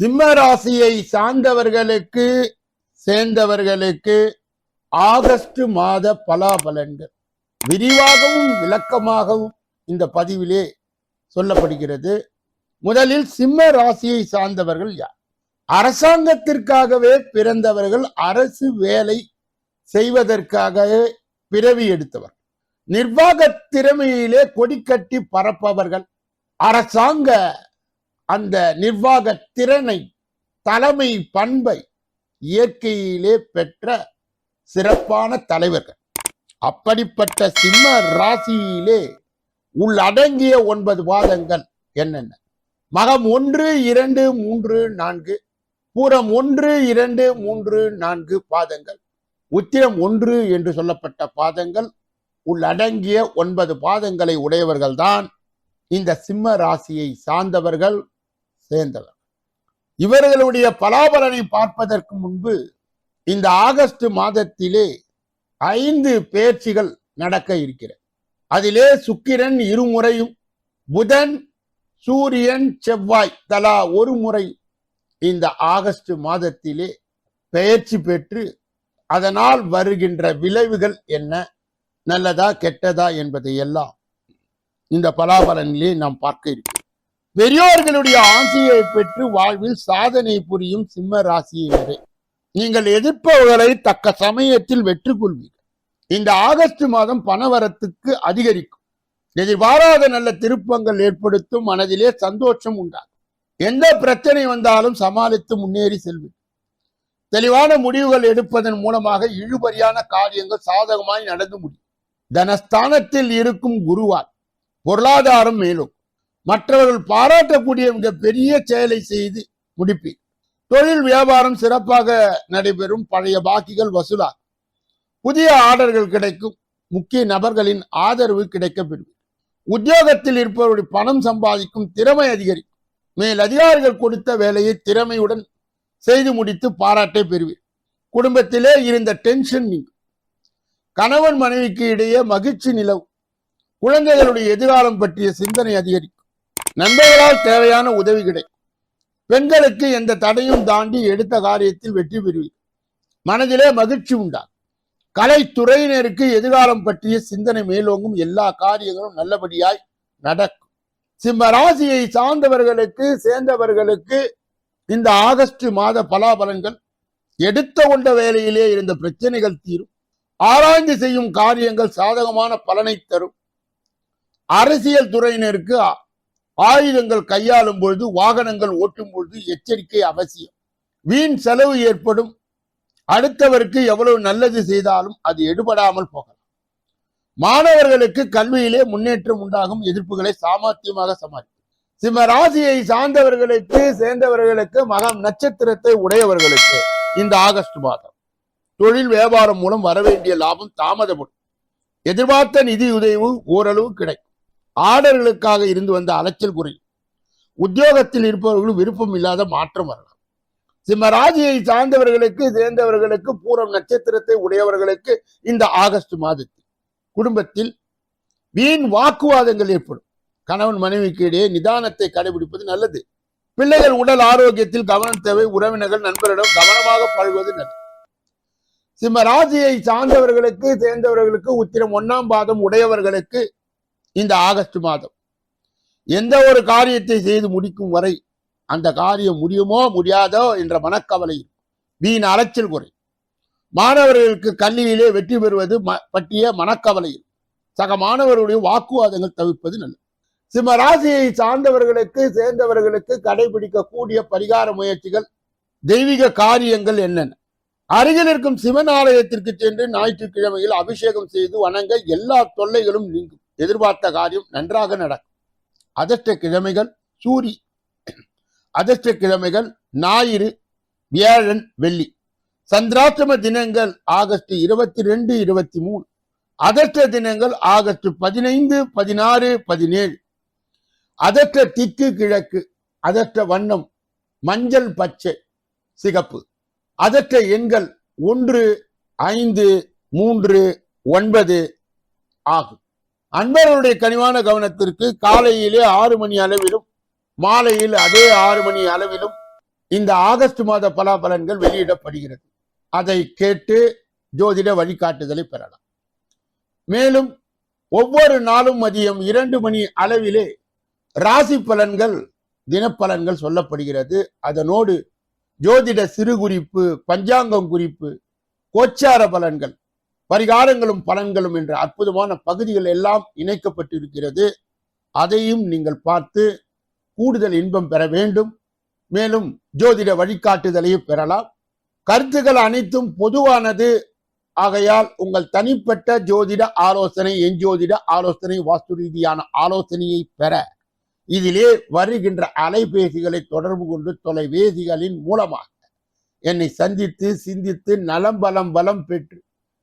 சிம்ம ராசியை சார்ந்தவர்களுக்கு சேர்ந்தவர்களுக்கு ஆகஸ்ட் மாத பலாபலன்கள். விரிவாகவும் விளக்கமாகவும் இந்த பதிவிலே சொல்லப்படுகிறது. முதலில் சிம்ம ராசியை சார்ந்தவர்கள் யார்? அரசாங்கத்திற்காகவே பிறந்தவர்கள் அரசு வேலை செய்வதற்காகவே பிறவி எடுத்தவர். நிர்வாக திறமையிலே கொடிக்கட்டி பறப்பவர்கள். அரசாங்க அந்த நிர்வாக திறனை தலைமை பண்பை இயற்கையிலே பெற்ற சிறப்பான தலைவர்கள். அப்படிப்பட்ட சிம்ம ராசியிலே உள்ளடங்கிய ஒன்பது பாதங்கள் என்னென்ன? மகம் ஒன்று இரண்டு மூன்று நான்கு. பூரம் ஒன்று இரண்டு மூன்று நான்கு பாதங்கள். உத்திரம் ஒன்று என்று சொல்லப்பட்ட பாதங்கள் உள்ளடங்கிய ஒன்பது பாதங்களை உடையவர்கள்தான் இந்த சிம்ம ராசியை சார்ந்தவர்கள். சேர்ந்தவர். இவர்களுடைய பலாபலனை பார்ப்பதற்கு முன்பு இந்த ஆகஸ்ட் மாதத்திலே ஐந்து பேர்ச்சிகள் நடக்க இருக்கிறது. அதிலே சுக்கிரன் இருமுறையும் புதன் சூரியன் செவ்வாய் தலா ஒரு முறை இந்த ஆகஸ்ட் மாதத்திலே பெயர்ச்சி பெற்று அதனால் வருகின்ற விளைவுகள் என்ன? நல்லதா கெட்டதா என்பதை எல்லாம் இந்த பலாபலனிலே நாம் பார்க்க இருக்கிறோம். பெரியோர்களுடைய ஆசையை பெற்று வாழ்வில் சாதனை புரியும் சிம்ம ராசியினரே நீங்கள் எதிர்ப்பவர்களை தக்க சமயத்தில் வெற்றி கொள்வீர்கள் இந்த ஆகஸ்ட் மாதம் பணவரத்துக்கு அதிகரிக்கும். எதிர்பாராத நல்ல திருப்பங்கள் ஏற்படுத்தும் மனதிலே சந்தோஷம் உண்டாகும். எந்த பிரச்சனை வந்தாலும் சமாளித்து முன்னேறி செல்வீர்கள். தெளிவான முடிவுகள் எடுப்பதன் மூலமாக இழுபறியான காரியங்கள் சாதகமாய் நடந்து முடியும். தனஸ்தானத்தில் இருக்கும் குருவால் பொருளாதாரம் மேலும் மற்றவர்கள் பாராட்டக்கூடிய மிக பெரிய செயலை செய்து முடிப்பீர். தொழில் வியாபாரம் சிறப்பாக நடைபெறும். பழைய பாக்கிகள் வசூலாகும். புதிய ஆர்டர்கள் கிடைக்கும். முக்கிய நபர்களின் ஆதரவு கிடைக்கப்பெறும். உத்தியோகத்தில் இருப்பவருடைய பணம் சம்பாதிக்கும் திறமை அதிகரிக்கும். மேல் அதிகாரிகள் கொடுத்த வேலையை திறமையுடன் செய்து முடித்து பாராட்டை பெறுவீர். குடும்பத்திலே இருந்த டென்ஷன் நீங்கும். கணவன் மனைவிக்கு இடையே மகிழ்ச்சி நிலவும். குழந்தைகளுடைய எதிர்காலம் பற்றிய சிந்தனை அதிகரிக்கும். நண்பர்களால் தேவையான உதவி கிடைக்கும் பெண்களுக்கு எந்த தடையும் தாண்டி எடுத்த காரியத்தில் வெற்றி பெறுவீர். மனதிலே மகிழ்ச்சி உண்டாகும் கலைத்துறையினருக்கு எதிர்காலம் பற்றிய சிந்தனை மேலோங்கும் எல்லா காரியங்களும் நல்லபடியாய் நடக்கும். சிம்ம ராசியை சார்ந்தவர்களுக்கு சேர்ந்தவர்களுக்கு இந்த ஆகஸ்ட் மாத பலாபலன்கள் எடுத்த கொண்ட வேலையிலே இருந்த பிரச்சனைகள் தீரும். ஆராய்ந்து செய்யும் காரியங்கள் சாதகமான பலனை தரும். அரசியல் துறையினருக்கு ஆயுதங்கள் கையாளும் பொழுது வாகனங்கள் ஓட்டும் பொழுது எச்சரிக்கை அவசியம். வீண் செலவு ஏற்படும். அடுத்தவருக்கு எவ்வளவு நல்லது செய்தாலும் அது எடுபடாமல் போகலாம். மாணவர்களுக்கு கல்வியிலே முன்னேற்றம் உண்டாகும் எதிர்ப்புகளை சாமர்த்தியமாக சமாளிக்கும் சிம்ம ராசியை சார்ந்தவர்களுக்கு சேர்ந்தவர்களுக்கு மகம் நட்சத்திரத்தை உடையவர்களுக்கு இந்த ஆகஸ்ட் மாதம் தொழில் வியாபாரம் மூலம் வரவேண்டிய லாபம் தாமதப்படும். எதிர்பார்த்த நிதி உதவி ஓரளவு கிடைக்கும். ஆர்டர்களுக்காக இருந்து வந்த அலைச்சல் குறையும் உத்தியோகத்தில் இருப்பவர்களும் விருப்பம் இல்லாத மாற்றம் வரலாம். சிம்ம ராஜியை சார்ந்தவர்களுக்கு சேர்ந்தவர்களுக்கு பூரம் நட்சத்திரத்தை உடையவர்களுக்கு இந்த ஆகஸ்ட் மாதத்தில் குடும்பத்தில் வீண் வாக்குவாதங்கள் ஏற்படும். கணவன் மனைவிக்கு இடையே நிதானத்தை கடைபிடிப்பது நல்லது. பிள்ளைகள் உடல் ஆரோக்கியத்தில் கவனம் தேவை உறவினர்கள் நண்பரிடம் கவனமாக பழகுவது நல்லது. சிம்ம ராசியை சார்ந்தவர்களுக்கு சேர்ந்தவர்களுக்கு உத்திரம் ஒன்னாம் பாதம் உடையவர்களுக்கு இந்த ஆகஸ்ட் மாதம். எந்த ஒரு காரியத்தை செய்து முடிக்கும் வரை அந்த காரியம் முடியுமோ முடியாதோ என்ற மனக்கவலை வீண் அலைச்சல் குறை. மாணவர்களுக்கு கல்வியிலே வெற்றி பெறுவது பற்றிய மனக்கவலையில் சக மாணவர்களுடைய வாக்குவாதங்கள் தவிர்ப்பது நல்லது. சிம்ம ராசியை சார்ந்தவர்களுக்கு சேர்ந்தவர்களுக்கு கடைபிடிக்கக்கூடிய பரிகார முயற்சிகள் தெய்வீக காரியங்கள் என்னென்ன? அருகில் இருக்கும் சிவன் ஆலயத்திற்கு சென்று ஞாயிற்றுக்கிழமையில் அபிஷேகம் செய்து வணங்க எல்லா தொல்லைகளும் நீங்கும். எதிர்பார்த்த காரியம் நன்றாக நடக்கும். அதிர்ஷ்ட கிழமைகள் சூரி அதிர்ஷ்ட கிழமைகள் ஞாயிறு வியாழன் வெள்ளி. சந்திராஷ்டம தினங்கள் ஆகஸ்ட் இருபத்தி ரெண்டு இருபத்தி மூணு அதற்ற தினங்கள் ஆகஸ்ட் பதினைந்து பதினாறு பதினேழு. அதற்ற திக்கு கிழக்கு அதற்ற வண்ணம் மஞ்சள் பச்சை சிகப்பு. அதற்ற எண்கள் ஒன்று ஐந்து மூன்று ஒன்பது ஆகும். அன்பர்களுடைய கனிவான கவனத்திற்கு காலையிலே ஆறு மணி அளவிலும் மாலையில் அதே ஆறு மணி அளவிலும் இந்த ஆகஸ்ட் மாத பலாபலன்கள் வெளியிடப்படுகிறது. அதை கேட்டு ஜோதிட வழிகாட்டுதலை பெறலாம். மேலும் ஒவ்வொரு நாளும் மதியம் இரண்டு மணி அளவிலே ராசி பலன்கள் தினப்பலன்கள் சொல்லப்படுகிறது. அதனோடு ஜோதிட சிறு குறிப்பு பஞ்சாங்கம் குறிப்பு கோச்சார பலன்கள் பரிகாரங்களும் பலன்களும் என்ற அற்புதமான பகுதிகள் எல்லாம் இணைக்கப்பட்டிருக்கிறது. அதையும் நீங்கள் பார்த்து கூடுதல் இன்பம் பெற வேண்டும். மேலும் ஜோதிட வழிகாட்டுதலையும் பெறலாம். கருத்துக்கள் அனைத்தும் பொதுவானது. ஆகையால் உங்கள் தனிப்பட்ட ஜோதிட ஆலோசனை எஞ்சோதிட ஆலோசனை வாஸ்து ரீதியான ஆலோசனையை பெற. இதிலே வருகின்ற அலைபேசிகளை தொடர்பு கொண்டு தொலைபேசிகளின் மூலமாக என்னை சந்தித்து சிந்தித்து நலம் பலம் பலம் பெற்று